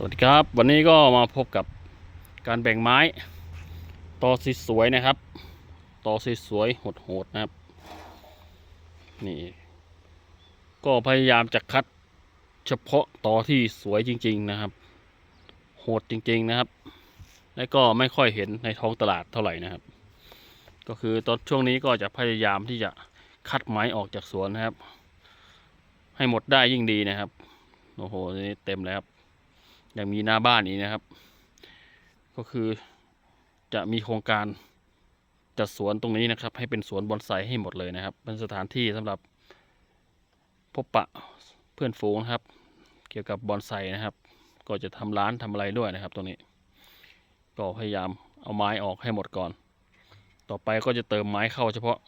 สวัสดีครับ วันนี้ก็มาพบกับการแบ่งไม้ตอสวยนะครับตอสวยโหดๆนะครับ นี่ ก็พยายามจะคัดเฉพาะตอที่สวยจริง ๆนะครับ โหดจริง ๆนะครับ และก็ไม่ค่อยเห็นในท้องตลาดเท่าไหร่นะครับ ก็คือตอนช่วงนี้ก็จะพยายามที่จะคัดไม้ออกจากสวนนะครับ ให้หมดได้ยิ่งดีนะครับโอ้โหนี่เต็มแล้วครับ ยังมีหน้าบ้านอีกนะครับ ก็คือจะมีโครงการจัดสวนตรงนี้นะครับ ให้เป็นสวนบอนไซให้หมดเลยนะครับ เป็นสถานที่สำหรับพบปะเพื่อนฝูงนะครับ เกี่ยวกับบอนไซนะครับ ก็จะทำร้านทำอะไรด้วยนะครับ ตรงนี้ ก็พยายามเอาไม้ออกให้หมดก่อน ต่อไปก็จะเติมไม้เข้าเฉพาะ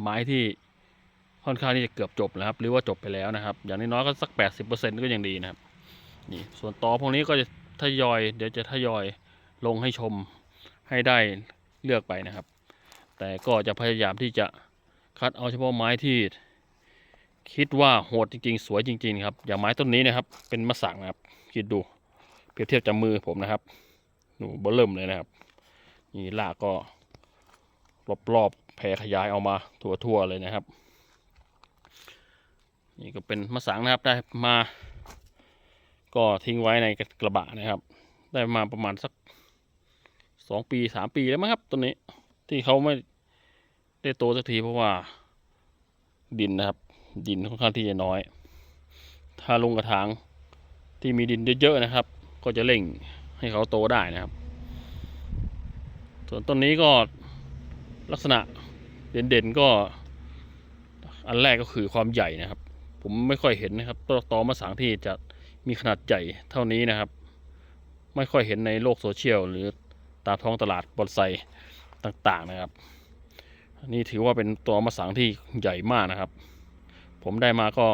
ไม้ที่ค่อนข้างที่จะเกือบจบแล้วครับ หรือว่าจบไปแล้วนะครับ อย่างน้อยๆก็สัก 80%ก็ยังดีนะครับ นี่ส่วนต่อพวกนี้ก็จะทยอย เดี๋ยวจะทยอยลงให้ชมให้ได้เลือกไปนะครับ แต่ก็จะพยายามที่จะคัดเอาเฉพาะไม้ที่ คิดว่าโหดจริงๆ สวยจริง ๆ ครับ อย่างไม้ต้นนี้นะครับ เป็นมะสังนะครับ คิดดูเปรียบเทียบจากมือผมนะครับหนูเบอเริ่มเลยนะครับ นี่ลากก็รอบๆแผ่ขยายออกมาทั่วๆเลยนะครับ นี่ก็เป็นมะสังนะครับได้มา ก็ทิ้งไว้ในกระบะนะครับ ได้มาประมาณสักสองปีสามปีแล้วมั้งครับต้นนี้ ที่เขาไม่ได้โตสักทีเพราะว่าดินนะครับ ดินค่อนข้างที่จะน้อย ถ้าลงกระถางที่มีดินเยอะๆนะครับ ก็จะเร่งให้เขาโตได้นะครับ ส่วนต้นนี้ก็ลักษณะเด่นๆก็อันแรกก็คือความใหญ่นะครับ ผมไม่ค่อยเห็นนะครับต้นตอมะสังที่จะ มีขนาดใหญ่เท่านี้นะครับ ไม่ค่อยเห็นในโลกโซเชียลหรือตามท้องตลาดบอนไซต่างๆนะครับนนี้ถือว่าเป็นตัวมะสังที่ใหญ่มากนะครับ ผมได้มาก็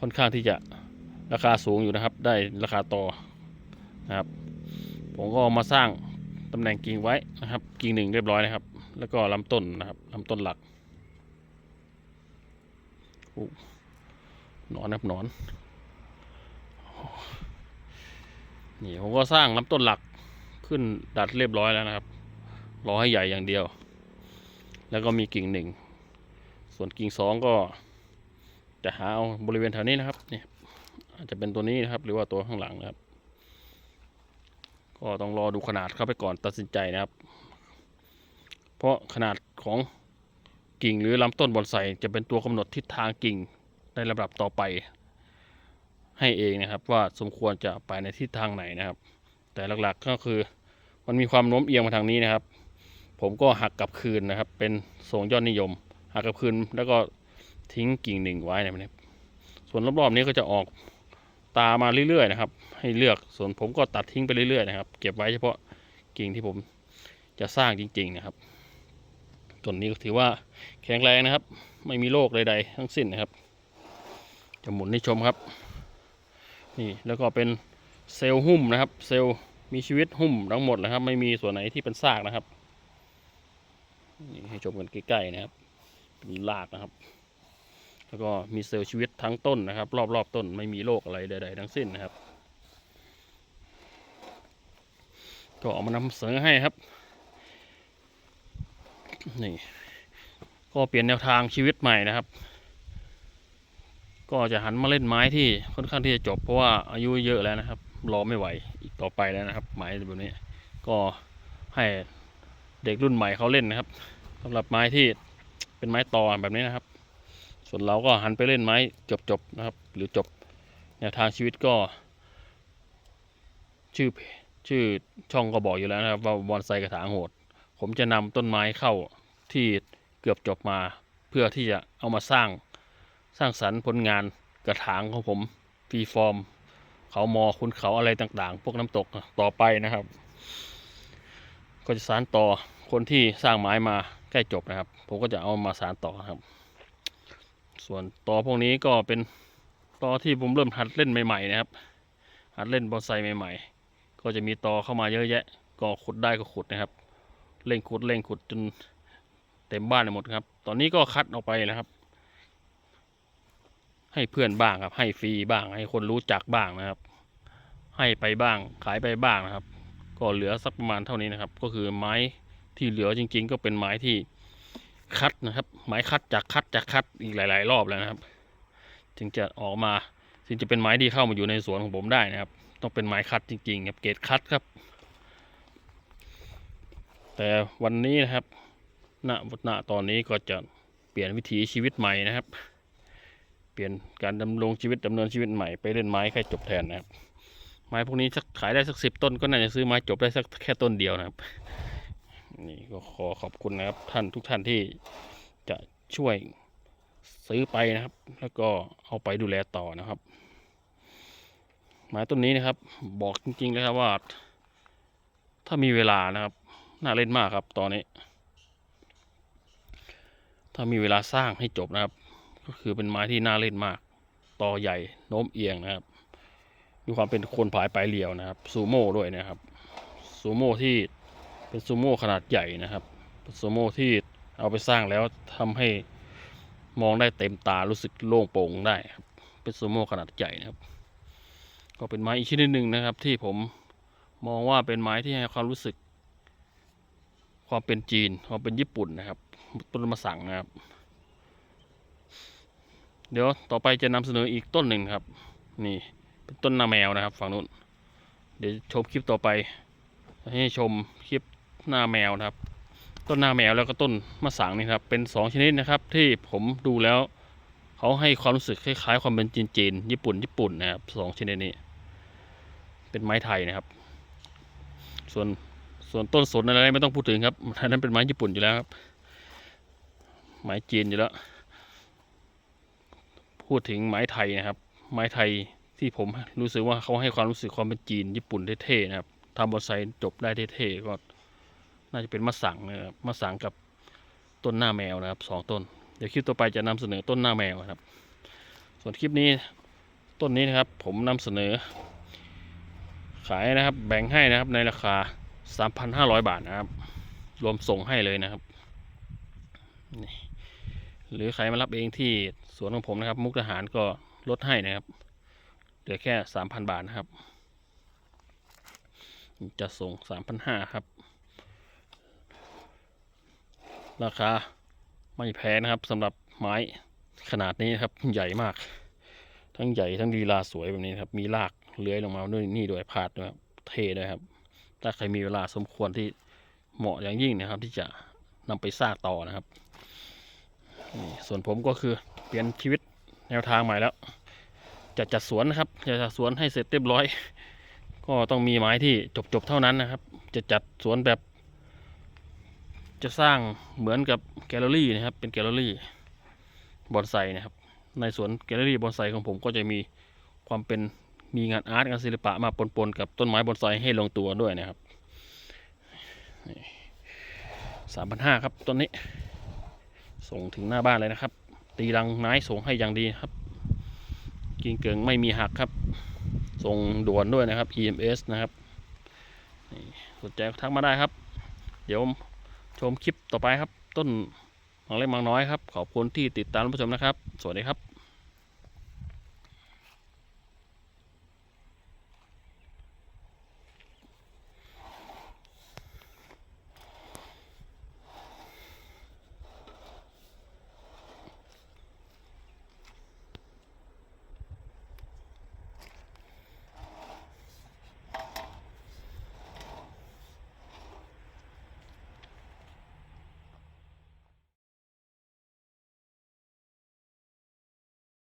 ค่อนข้างที่จะราคาสูงอยู่นะครับ ได้ราคาต่อนะครับ ผมก็เอามาสร้างตำแหน่งกิ่งไว้นะครับ กิ่งหนึ่งเรียบร้อยนะครับ แล้วก็ลำต้นนะครับลำต้นหลักอู้หนอนนะครับหนอน นี่ผมก็สร้างลำต้นหลักขึ้นดัดเรียบร้อยแล้วนะครับ รอให้ใหญ่อย่างเดียว แล้วก็มีกิ่งหนึ่ง ส่วนกิ่งสองก็จะหาเอาบริเวณแถวนี้นะครับนี่อาจจะเป็นตัวนี้นะครับ หรือว่าตัวข้างหลังนะครับ ก็ต้องรอดูขนาดเข้าไปก่อนตัดสินใจนะครับ เพราะขนาดของกิ่งหรือลำต้นบอนไซจะเป็นตัวกำหนดทิศทางกิ่งในลำดับต่อไป ให้เองนะครับ ว่าสมควรจะไปในทิศทางไหนนะครับ แต่หลักๆก็คือมันมีความโน้มเอียงมาทางนี้นะครับ ผมก็หักกลับคืนนะครับ เป็นทรงยอดนิยม หักกลับคืนแล้วก็ทิ้งกิ่งหนึ่งไว้นะครับส่วนรอบๆนี้ก็จะออกตามาเรื่อยๆนะครับ ให้เลือกส่วนผมก็ตัดทิ้งไปเรื่อยๆนะครับ เก็บไว้เฉพาะกิ่งที่ผมจะสร้างจริง ๆนะครับต้นนี้ก็ถือว่าแข็งแรงนะครับ ไม่มีโรคใดๆทั้งสิ้นนะครับ จะหมุนให้ชมครับ นี่แล้วก็เป็นเซลล์หุ้มนะครับ เซลล์มีชีวิตหุ้มทั้งหมดนะครับ ไม่มีส่วนไหนที่เป็นซากนะครับนี่ให้ชมกันใกล้ๆนะครับ เป็นรากนะครับ แล้วก็มีเซลล์ชีวิตทั้งต้นนะครับ รอบๆต้นไม่มีโรคอะไรใด ๆ ทั้งสิ้นนะครับ ก็เอามานำเสนอให้ครับนี่ก็เปลี่ยนแนวทางชีวิตใหม่นะครับ ก็จะหันมาเล่นไม้ที่ค่อนข้างที่จะจบเพราะว่าอายุเยอะแล้วนะครับ รอไม่ไหวอีกต่อไปแล้วนะครับ ไม้แบบนี้ ก็ให้เด็กรุ่นใหม่เขาเล่นนะครับสำหรับไม้ที่เป็นไม้ตอแบบนี้นะครับ ส่วนเราก็หันไปเล่นไม้จบๆนะครับ หรือจบแนวทางชีวิตก็ ชื่อชื่อช่องก็บอกอยู่แล้วนะครับว่าบอนไซกระถางโหด ผมจะนำต้นไม้เข้าที่เกือบจบมา เพื่อที่จะเอามาสร้าง สร้างสรรค์ผลงานกระถางของผมฟีฟอร์ม เขามอคุณเขาอะไรต่างๆ พวกน้ำตกต่อไปนะครับ ก็จะสานต่อคนที่สร้างไม้มาใกล้จบนะครับ ผมก็จะเอามาสานต่อครับ ส่วนต่อพวกนี้ก็เป็นต่อที่ผมเริ่มหัดเล่นใหม่ๆนะครับ หัดเล่นบอนไซใหม่ๆ ก็จะมีต่อเข้ามาเยอะแยะ ก็ขุดได้ก็ขุดนะครับเร่งขุดเร่งขุดจนเต็มบ้านไปหมดครับ ตอนนี้ก็คัดออกไปนะครับ ให้เพื่อนบ้างครับ ให้ฟรีบ้าง ให้คนรู้จักบ้างนะครับ ให้ไปบ้างขายไปบ้างนะครับ ก็เหลือสักประมาณเท่านี้นะครับ ก็คือไม้ที่เหลือจริง ๆ ก็เป็นไม้ที่คัดนะครับ ไม้คัดจากคัดจากคัดอีกหลาย ๆ รอบแล้วนะครับถึงจะออกมาถึงจะเป็นไม้ที่เข้ามาอยู่ในสวนของผมได้นะครับ ต้องเป็นไม้คัดจริงๆครับเกรดคัดครับ แต่วันนี้นะครับณณตอนนี้ก็จะเปลี่ยนวิถีชีวิตใหม่นะครับ ลี่ยนการดำรงชีวิตดำเนินชีวิตใหม่ไปเล่นไม้แค่จบแทนนะครับ ไม้พวกนี้สักขายได้สักสิบต้นก็น่าจะซื้อไม้จบได้สักแค่ต้นเดียวนะครับ นี่ก็ขอขอบคุณนะครับท่านทุกท่านที่จะช่วยซื้อไปนะครับ แล้วก็เอาไปดูแลต่อนะครับ ไม้ต้นนี้นะครับ บอกจริงๆเลยครับว่า ถ้ามีเวลานะครับ น่าเล่นมากครับตอนนี้ ถ้ามีเวลาสร้างให้จบนะครับ ก็คือเป็นไม้ที่น่าเล่นมาก ต่อใหญ่โน้มเอียงนะครับ มีความเป็นโคนผายปลายเหลียวนะครับซูโม่ด้วยนะครับซูโม่ที่เป็นซูโม่ขนาดใหญ่นะครับซูโม่ที่เอาไปสร้างแล้วทำให้มองได้เต็มตารู้สึกโล่งโปร่งได้ครับ เป็นซูโม่ขนาดใหญ่นะครับ ก็เป็นไม้อีกชนิดหนึ่งนะครับ ที่ผมมองว่าเป็นไม้ที่ให้ความรู้สึก ความเป็นจีนความเป็นญี่ปุ่นนะครับ ต้นมะสังนะครับ เดี๋ยวต่อไปจะนำเสนออีกต้นหนึ่งครับ นี่เป็นต้นนาแมวนะครับ ฝั่งนู้น เดี๋ยวชมคลิปต่อไป ให้ชมคลิปหน้าแมวนะครับ ต้นหน้าแมวแล้วก็ต้นมะสังนี่ครับ เป็นสองชนิดนะครับ ที่ผมดูแล้ว เขาให้ความรู้สึกคล้ายๆ ความเป็นจีนจีนๆญี่ปุ่นญี่ปุ่นนะครับสองชนิดนี้ เป็นไม้ไทยนะครับ ส่วนส่วนต้นสนอะไรไม่ต้องพูดถึงครับอันนั้นเป็นไม้ญี่ปุ่นอยู่แล้วครับไม้จีนอยู่แล้ว พูดถึงไม้ไทยนะครับ ไม้ไทยที่ผมรู้สึกว่าเขาให้ความรู้สึกความเป็นจีนญี่ปุ่นเท่ๆนะครับทำบอนไซจบได้เท่ๆก็น่าจะเป็นมะสังนะครับมะสังกับต้นหน้าแมวนะครับสองต้น เดี๋ยวคลิปต่อไปจะนำเสนอต้นหน้าแมวนะครับ ส่วนคลิปนี้ต้นนี้นะครับ ผมนำเสนอ ขายนะครับ แบ่งให้นะครับในราคา 3,500 บาทนะครับ รวมส่งให้เลยนะครับนี่ หรือใครมารับเองที่สวนของผมนะครับ มุกทหารก็ลดให้นะครับเหลือแค่3,000บาทนะครับ จะส่ง3,500ครับ ราคาไม่แพงนะครับสำหรับไม้ขนาดนี้นะครับ ใหญ่มาก ทั้งใหญ่ทั้งลีลาสวยแบบนี้ครับมีรากเลื้อยลงมาด้วยนี่ด้วยพาดด้วยครับเท่ด้วยครับ ถ้าใครมีเวลาสมควรที่เหมาะอย่างยิ่งนะครับ ที่จะนำไปสร้างต่อนะครับ นี่ส่วนผมก็คือเปลี่ยนชีวิตแนวทางใหม่แล้ว จะจัดสวนนะครับ จะจัดสวนให้เสร็จเรียบร้อย ก็ต้องมีไม้ที่จบๆเท่านั้นนะครับ จะจัดสวนแบบ จะสร้างเหมือนกับแกลเลอรี่นะครับ เป็นแกลเลอรี่บอนไซนะครับ ในสวนแกลเลอรี่บอนไซของผมก็จะมีความเป็นมีงานอาร์ตงานศิลปะมาปนๆกับต้นไม้บอนไซให้ลงตัวด้วยนะครับสามพันห้าครับต้นนี้ ส่งถึงหน้าบ้านเลยนะครับ ตีรังไม้ส่งให้อย่างดีครับกิ่งเกิงไม่มีหักครับ ส่งด่วนด้วยนะครับ EMS นะครับสนใจก็ทักมาได้ครับ เดี๋ยวชมคลิปต่อไปครับ ต้นมังเล็กมังน้อยครับ ขอบคุณที่ติดตามรับชมนะครับ สวัสดีครับ